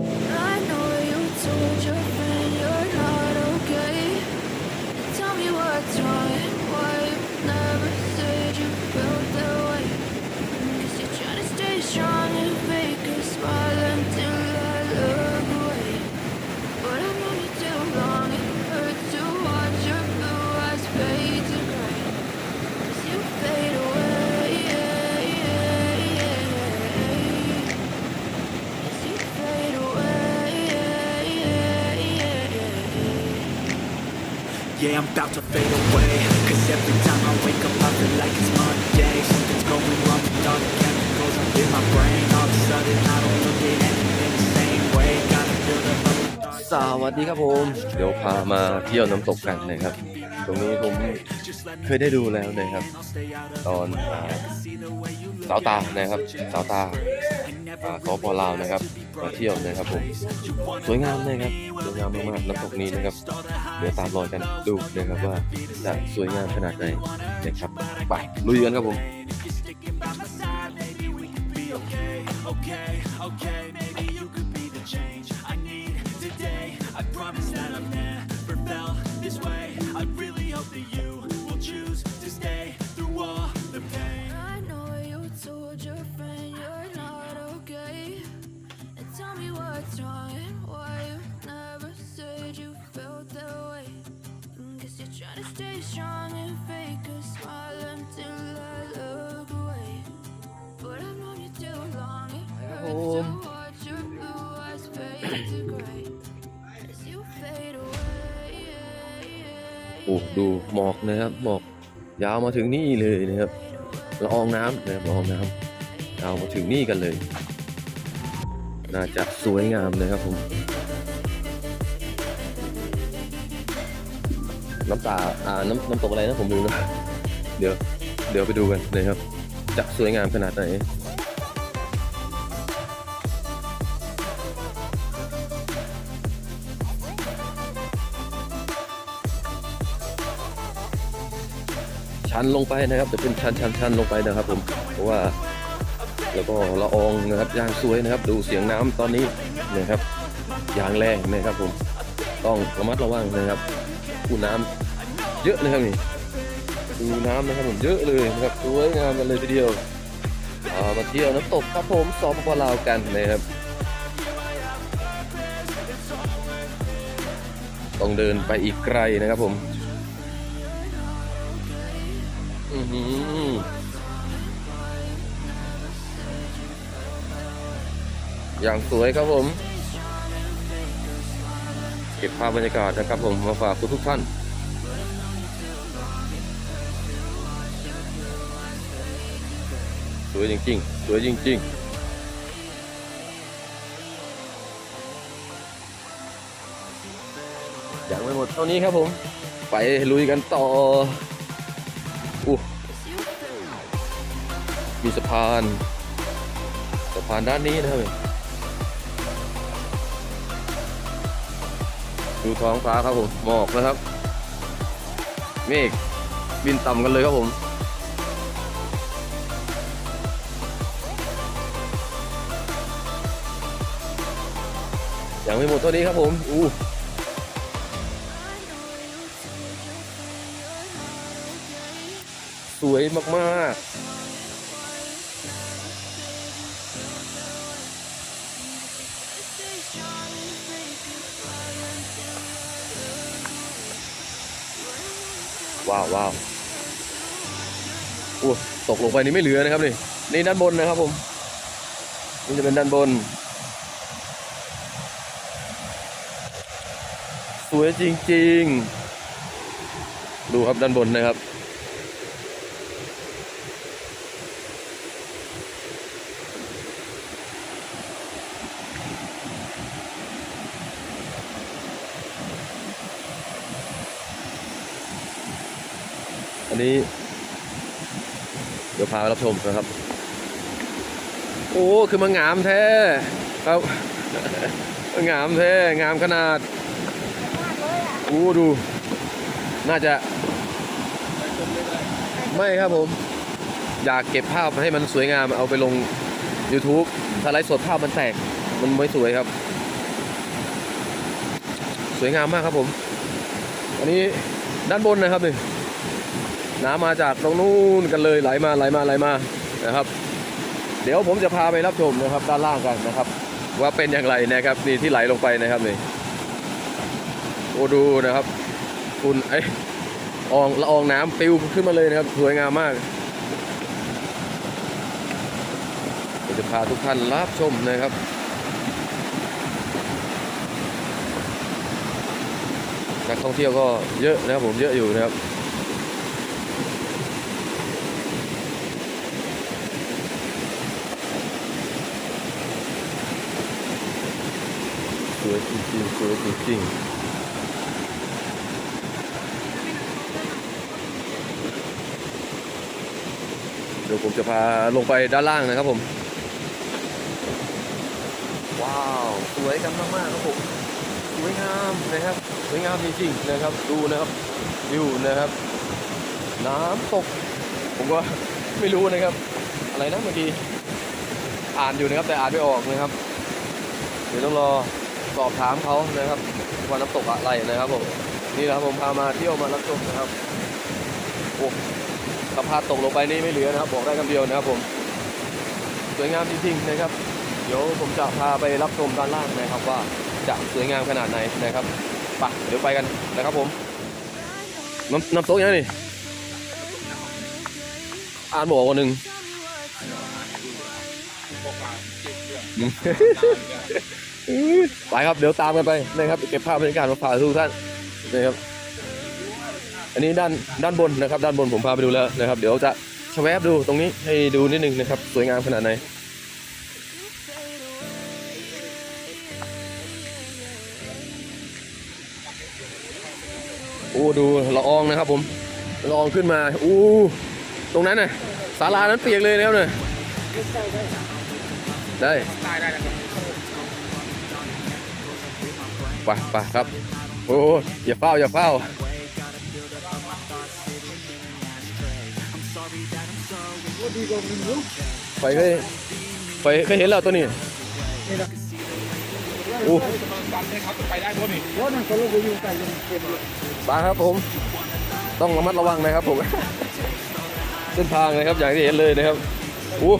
I know you told your friend Yeah, I'm about to fade away Cause every time I wake up I feel like it's Monday Something's going wrong with all the chemicals up in my brain All of a sudden I don't look at anything the same way Gotta build up สวัสดีครับผม เดี๋ยวพามาเที่ยวน้ำตกกันนะครับ ตรงนี้ผมเคยได้ดูแล้วนะครับ ตอนอสาวตานะครับ สาวตา สปลาวนะครับมาเที่ยวนะครับผมสวยงามนะครับสวยงามมากๆน้ำตกนี้นะครับเดี๋ยวตามรอยกันดูนะครับว่าจะสวยงามขนาดไหนนะครับไปลุยกันครับผม Okay, okay, maybe you could be the change I need today I promise that I've never felt this way I really hope that you will choose to stay through all the pain I know you told your me what's wrong and why you never said you felt that way. Guess you're trying to stay strong and fake a smile until I look away. But I've known you too long, it hurts to watch your blue eyes fade to gray. As you fade away. โอ้ดูหมอกนะครับหมอกยาวมาถึงนี่เลยนะครับละอองน้ำนะครับละอองน้ำยาวมาถึงนี่กันเลย น่าจะสวยงามนะครับผม น้ำตาอ่าน้ำน้ำตกอะไรนะผมลืมนะเดี๋ยว เดี๋ยวไปดูกันนะครับ จะสวยงามขนาดไหนชันลงไปนะครับจะเป็นชันชันชันลงไปนะครับผมเพราะว่า แล้วก็ละอองนะครับยางสวยนะครับ ดูเสียงน้ำตอนนี้นะครับยางแรงนะครับผมต้องระมัดระวังนะครับอูน้ำเยอะนะครับนี่ดูน้ำนะครับผมเยอะเลยนะครับสวยงามกันเลยทีเดียวมาเที่ยวน้ำตกครับผมสปปลาวกันนะครับต้องเดินไปอีกไกลนะครับผม อย่างสวยครับผม เก็บภาพบรรยากาศนะครับผมมาฝากทุกท่านสวยจริงๆ สวยจริงๆอย่างไม่หมดเท่านี้ครับผม ไปลุยกันต่ออู้มีสะพาน สะพานด้านนี้นะครับ ดูท้องฟ้าครับผมหมอกนะครับ เมฆบินต่ำกันเลยครับผมยังไม่หมดเท่านี้ครับผม อู้สวยมาก ๆ ว้าวว้าวอู้ตกลงไปนี่ไม่เหลือนะครับนี่นี่ด้านบนนะครับผมนี่จะเป็นด้านบน สวยจริง ๆ ดูครับด้านบนนะครับ นนี้ เดี๋ยวพาไปรับชมนะครับ โอ้คือมันงามแท้ครับงามแท้งามขนาดโอ้ดู น่าจะ ไม่ครับผม อยากเก็บภาพให้มันสวยงามเอาไปลง YouTube ถ้าไลฟ์สดภาพมันแตก มันไม่สวยครับ สวยงามมากครับผม อันนี้ด้านบนนะครับนี่ น้ำมาจากตรงนู้นกันเลยไหลมาไหลมาไหลมานะครับ เดี๋ยวผมจะพาไปรับชมนะครับด้านล่างกันนะครับ ว่าเป็นอย่างไรนะครับนี่ที่ไหลลงไปนะครับนี่โอ้ดูนะครับ คุณไออองละอองน้ำปิวขึ้นมาเลยนะครับ สวยงามมากเดี๋ยวจะพาทุกท่านรับชมนะครับนักท่องเที่ยวก็เยอะนะครับผมเยอะอยู่นะครับ วยจริงๆสวยจริงๆเดี๋ยวผมจะพาลงไปด้านล่างนะครับผม ว้าว สวยกันมากๆครับผม สวยงามนะครับ สวยงามจริงๆนะครับ ดูนะครับวิวนะครับ น้ำตก ผมก็ไม่รู้นะครับ อะไรนะเมื่อกี้ อ่านอยู่นะครับแต่อ่านไม่ออกนะครับ เดี๋ยวต้องรอ สอบถามเขานะครับว่าน้ำตกอะไรนะครับผมนี่นะครับผมพามาเที่ยวมารับชมนะครับโอ้สภาพตกลงไปนี่ไม่เหลือนะครับบอกได้คำเดียวนะครับผมสวยงามจริงๆนะครับ เดี๋ยวผมจะพาไปรับชมด้านล่างนะครับว่าจะสวยงามขนาดไหนนะครับไปเดี๋ยวไปกันนะครับผมน้ำน้ำตกยังไงนี่อ่านบอกวันหนึ่ง ไปครับเดี๋ยวตามกันไปนะครับเก็บภาพบรรยากาศมาฝากทุกท่านนะครับ อันนี้ด้านด้านบนนะครับ ด้านบนผมพาไปดูแล้วนะครับ เดี๋ยวจะชแวบดูตรงนี้ให้ดูนิดนึงนะครับ สวยงามขนาดไหนโอ้ดูละอองนะครับผมละอองขึ้นมาอู้ตรงนั้นน่ะศาลานั้นเปียกเลยแล้วเนี่ยได้ไปไปครับ โอ้อย่าเฝ้าอย่าเฝ้าไปเคยไปเคยเห็นแล้วตัวนี้โอ้ไปได้ตัวนี้ปลาครับผม ต้องระมัดระวังนะครับผม เส้นทางนะครับอย่างที่เห็นเลยนะครับโอ้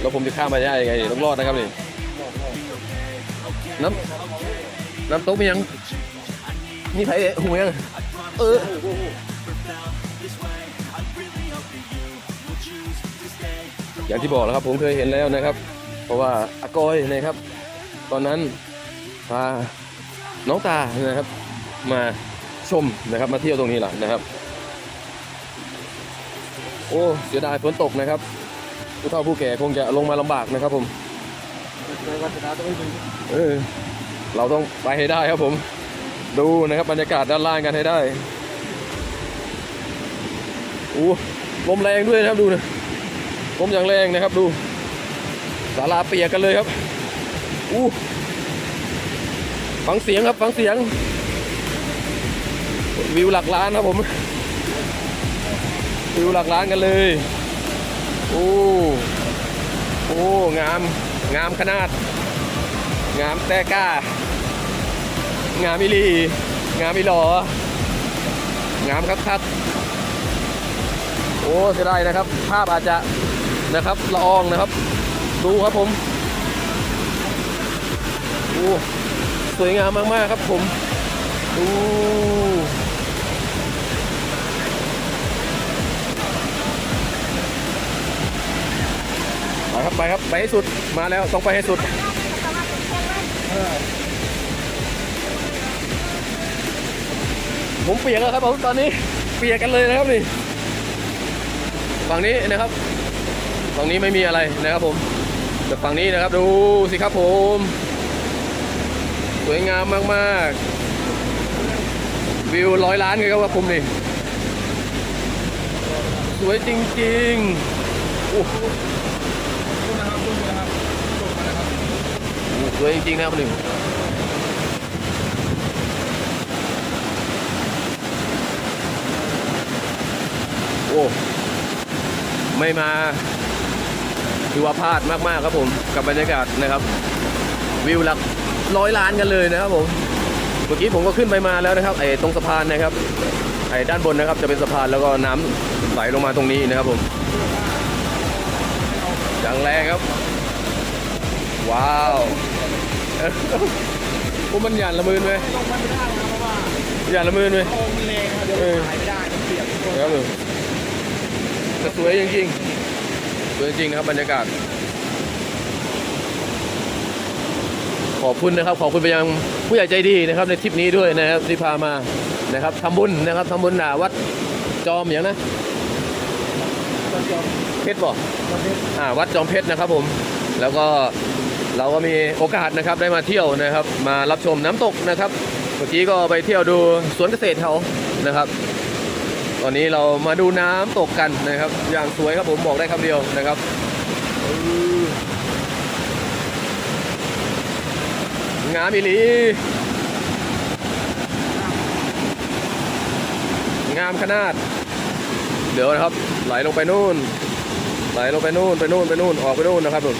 แล้วผมจะข้ามไปได้ยังไงนี่ต้องรอดนะครับนี่ น้ำน้ำตกมียังมีไผหูยังเอออย่างที่บอกแล้วครับผมเคยเห็นแล้วนะครับ เพราะว่าอากอยนะครับ ตอนนั้นพาน้องตานะครับ มาชมนะครับมาเที่ยวตรงนี้แหละนะครับ โอ้เสียดายฝนตกนะครับผู้เฒ่าผู้แก่คงจะลงมาลำบากนะครับผม เออ เราต้องไปให้ได้ครับผม ดูนะครับบรรยากาศด้านล่างกันให้ได้โอ้ลมแรงด้วยนะครับดูนะลมอย่างแรงนะครับดูศาลาเปียกกันเลยครับอู้ฟังเสียงครับฟังเสียง วิวหลักล้านครับผม วิวหลักล้านกันเลย โอ้ โอ้ งาม งามขนาด งามแต่กล้างามอีหลี งามอีหลองามครับครับโอ้เสียดายนะครับ ภาพอาจจะนะครับละอองนะครับ ดูครับผมโอ้สวยงามมากๆครับผมดู ครับไปครับไปให้สุดมาแล้วต้องไปให้สุดผมเปียกแล้วครับผมตอนนี้เปียกกันเลยนะครับนี่ฝั่งนี้นะครับฝั่งนี้ไม่มีอะไรนะครับผมแต่ฝั่งนี้นะครับดูสิครับผม สวยงามมากๆ วิวร้อยล้านเลยครับว่าผมนี่ สวยจริงๆโอ้โห สวยจริงๆนะครับหนึ่งโอ้ไม่มาถือว่าพลาดมากๆครับผมกับบรรยากาศนะครับ วิวหลักร้อยล้านกันเลยนะครับผมเมื่อกี้ผมก็ขึ้นไปมาแล้วนะครับไอ้ตรงสะพานนะครับไอ้ด้านบนนะครับจะเป็นสะพานแล้วก็น้ำไหลลงมาตรงนี้นะครับผมอย่างแรงครับ ว้าว พวกมันหยานละมืนไหมลงไปไม่ได้นะเพราะว่าหยานละมืนไหมโอ่งมันแรงครับเดี๋ยวเออขายไม่ได้มันเปียกครับผมแต่สวยจริงๆสวยจริงๆนะครับบรรยากาศ ขอบคุณนะครับ ขอบคุณไปยังผู้ใหญ่ใจดีนะครับ ในทริปนี้ด้วยนะครับที่พามานะครับทำบุญนะครับทำบุญหนาวัดจอมอย่างนะเพชรบอกอ่าวัดจอมเพชรนะครับผม แล้วก็ เราก็มีโอกาสนะครับได้มาเที่ยวนะครับ มารับชมน้ำตกนะครับ เมื่อกี้ก็ไปเที่ยวดูสวนเกษตรเขานะครับ ตอนนี้เรามาดูน้ำตกกันนะครับ อย่างสวยครับผมบอกได้คำเดียวนะครับอื้องามอีหลีงามขนาด เดี๋ยวนะครับ ไหลลงไปนู่น ไหลลงไปนู่นไปนู่นไปนู่นออกไปนู่นนะครับผม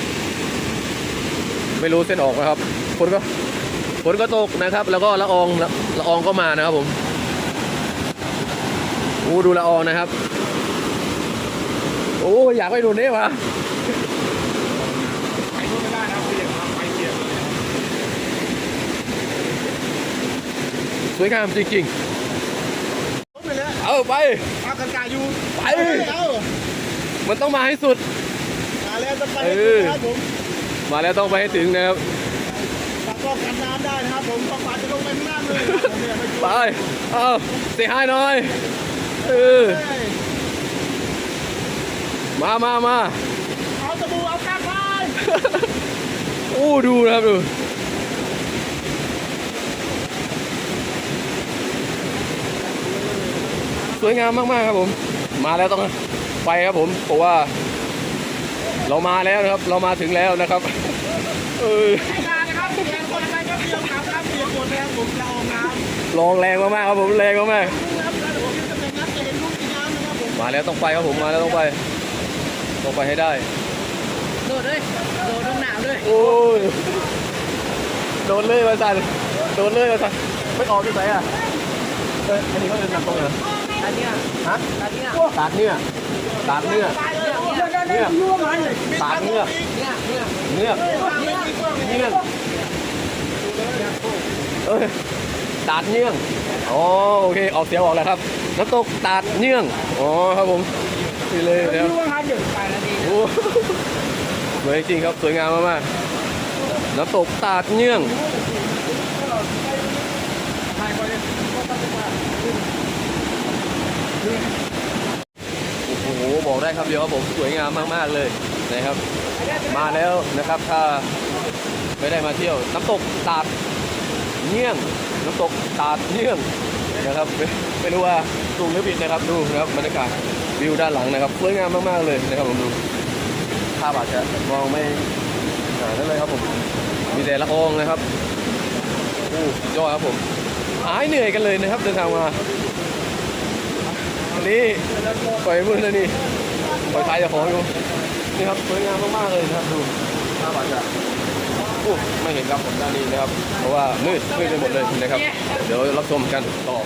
ไม่รู้เส้นออกนะครับฝนก็ฝนก็ตกนะครับ แล้วก็ละอองละละอองก็มานะครับผมโอ้ดูละอองนะครับ โอ้อยากไปดูนี่วะขายนู่นไม่ได้นะครับเปียกครับไปเปียกเลยสวยงามจริงไปแล้วๆเอาไปเอากันกาอยู่ ไปเอามันต้องมาให้สุด มาแล้วจะไปเออครับผม มาแล้วต้องไปให้ถึงนะครับฝากป้องกันน้ำได้นะครับผมต้องฝาจะลงไปข้างล่างเลยนะครับผมเนี่ยไม่กลัวไปเอาเสียหายหน่อยเออเฮ้ยมามามาเอาตะบูเอากางไปโอ้ดูนะครับดูสวยงามมากๆครับผม มาแล้วต้องไปครับผมเพราะว่า เรามาแล้วนะครับเรามาถึงแล้วนะครับเออไม่ได้นะครับเปียกคนอะไรก็เปียกน้ำครับเปียกหมดแล้วผมจะเอาน้ำลองแรงมากๆครับผมแรงมากนะครับแล้วเดี๋ยวผมจะเป็นนักเตะลูกกีฬานะครับผมๆมาแล้วต้องไปครับผมมาแล้วต้องไปต้องไปให้ได้โดดเลยโดดต้องหนาวด้วยโอ้ยโดนเลยมาสันโดนเลยมาสันไม่ออกที่ไหนอะเอ้ยอันนี้เขาเดินนำตรงไหนอันเนี้ยฮะอันเนี้ยตาดเนื้อตาดเนื้อ เนี่ยเนี่ยเนี่ยตาดเนื้อเนี่ยเนี่ยเนื้อเนื้อเอ้ยตาดเนื้องอ๋อโอเคออกเสียงออกแล้วครับน้ำตกตาดเนื้องอ๋อครับผมนี่เลยนะครับรู้ว่าฮันอยู่ไปแล้วดีโอ้สวยจริงครับสวยงามมากๆน้ำตกตาดเนื้อง ไปไปเลย โอ้โหบอกได้ครับเดียวครับผมสวยงามมากๆเลยนะครับ มาแล้วนะครับ ถ้าไม่ได้มาเที่ยว น้ำตกตาดเงี้ยง น้ำตกตาดเงี้ยงนะครับไม่ไม่รู้ว่าถูกหรือผิดนะครับดูนะครับบรรยากาศวิวด้านหลังนะครับสวยงามมากๆเลยนะครับผมดูภาพอาจจะมองไม่นั่นเลยครับผมมีแต่ละอองนะครับโอ้ยอดครับผมหายเหนื่อยกันเลยนะครับเดินทางมา นี่ปล่อยมือแล้วนี่ปล่อยท้ายจะของอยู่นี่ครับสวยงามมากๆเลยนะครับดูภาพอาจจะโอ้ไม่เห็นครับผมด้านนี้นะครับ เพราะว่ามืดมืดไปหมดเลยนะครับ เดี๋ยวรับชมกันต่อ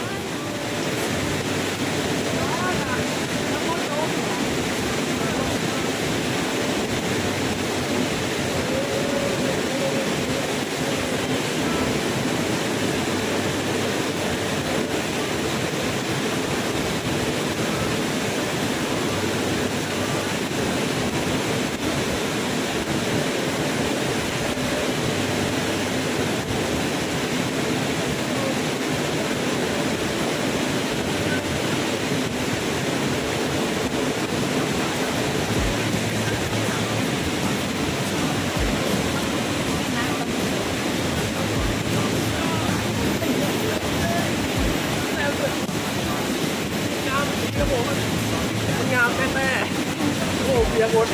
ครับผมมันงามแน่ๆโอ้เพียงหมด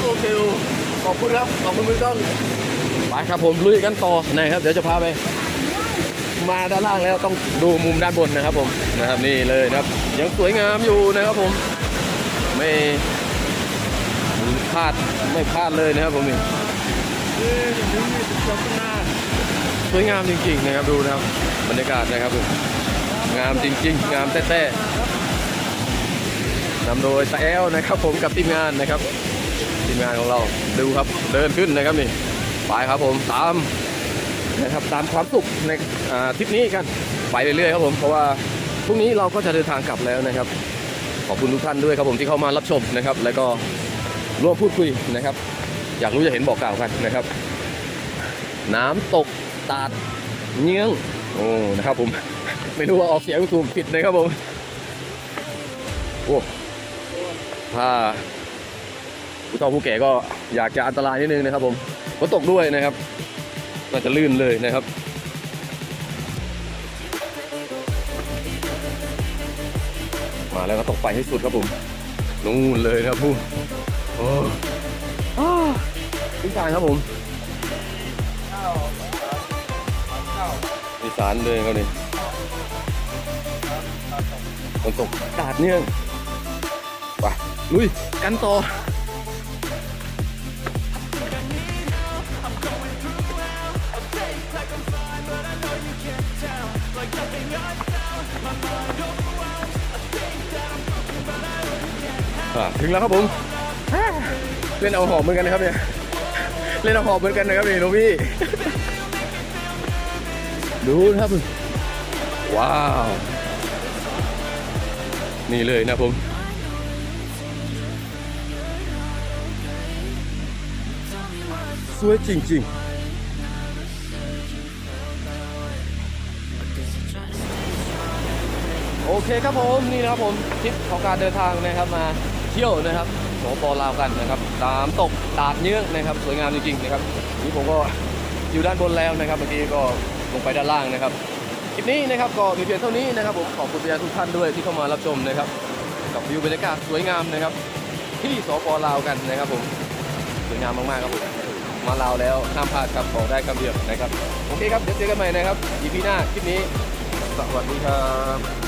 โอเค ขอบคุณคุณมือกล้องไปครับผมลุยกันต่อนะครับ เดี๋ยวจะพาไป มาด้านล่างแล้วต้องดูมุมด้านบนนะครับผมนะครับนี่เลยนะครับยังสวยงามอยู่นะครับผมไม่พลาดไม่พลาดเลยนะครับผมนี่สวยงามจริง ๆ นะครับดูนะครับบรรยากาศนะครับผมงามจริง ๆ งามแท้ๆนำโดยตาแอลนะครับผมกับทีมงานนะครับ ทีมงานของเราดูครับเดินขึ้นนะครับนี่ไปครับผมตามนะครับตามความสุขในทริปนี้กันไปเรื่อยๆครับผมเพราะว่าพรุ่งนี้เราก็จะเดินทางกลับแล้วนะครับ ขอบคุณทุกท่านด้วยครับผมที่เข้ามารับชมนะครับ แล้วก็ร่วมพูดคุยนะครับ อยากรู้จะเห็นบอกกล่าวกันนะครับ น้ำตกตาดเงี้ยงโอ้นะครับผมไม่รู้ว่าออกเสียงถูกผิดนะครับผมโอ้ถ้า ผู้เฒ่าผู้แก่ก็อยากจะอันตรายนิดนึงนะครับ ผมฝนตกด้วยนะครับน่าจะลื่นเลยนะครับมาแล้วก็ตกไปให้สุดครับผมนู่นเลยนะครับผู้โอ้อ้าวพิการครับผมอีสานเลยครับนี่ฝนตกกาดเนี่ยไปลุยกันต่อ ถึงแล้วครับผมฮ่าเล่นเอาหอบเหมือนกันนะครับเนี่ย เล่นเอาหอบเหมือนกันนะครับนี่โนบี้ดูนะครับ ว้าว นี่เลยนะผมสวยจริงๆโอเคครับผมนี่นะครับผมทริปของการเดินทางนะครับมา เที่ยวนะครับสปลาวกันนะครับตามตกตาดเยื้องนะครับสวยงามจริงๆนะครับนี่ผมก็อยู่ด้านบนแล้วนะครับเมื่อกี้ก็ลงไปด้านล่างนะครับคลิปนี้นะครับก็มีเพียงเท่านี้นะครับผมขอบคุณไปยังทุกท่านด้วยที่เข้ามารับชมนะครับ กับวิวบรรยากาศสวยงามนะครับ ที่สปลาวกันนะครับผมสวยงามมากๆครับผมมาลาวแล้วห้ามพลาดครับบอกได้คำเดียวนะครับโอเคครับเดี๋ยวเจอกันใหม่นะครับ EP หน้าคลิปนี้สวัสดีครับ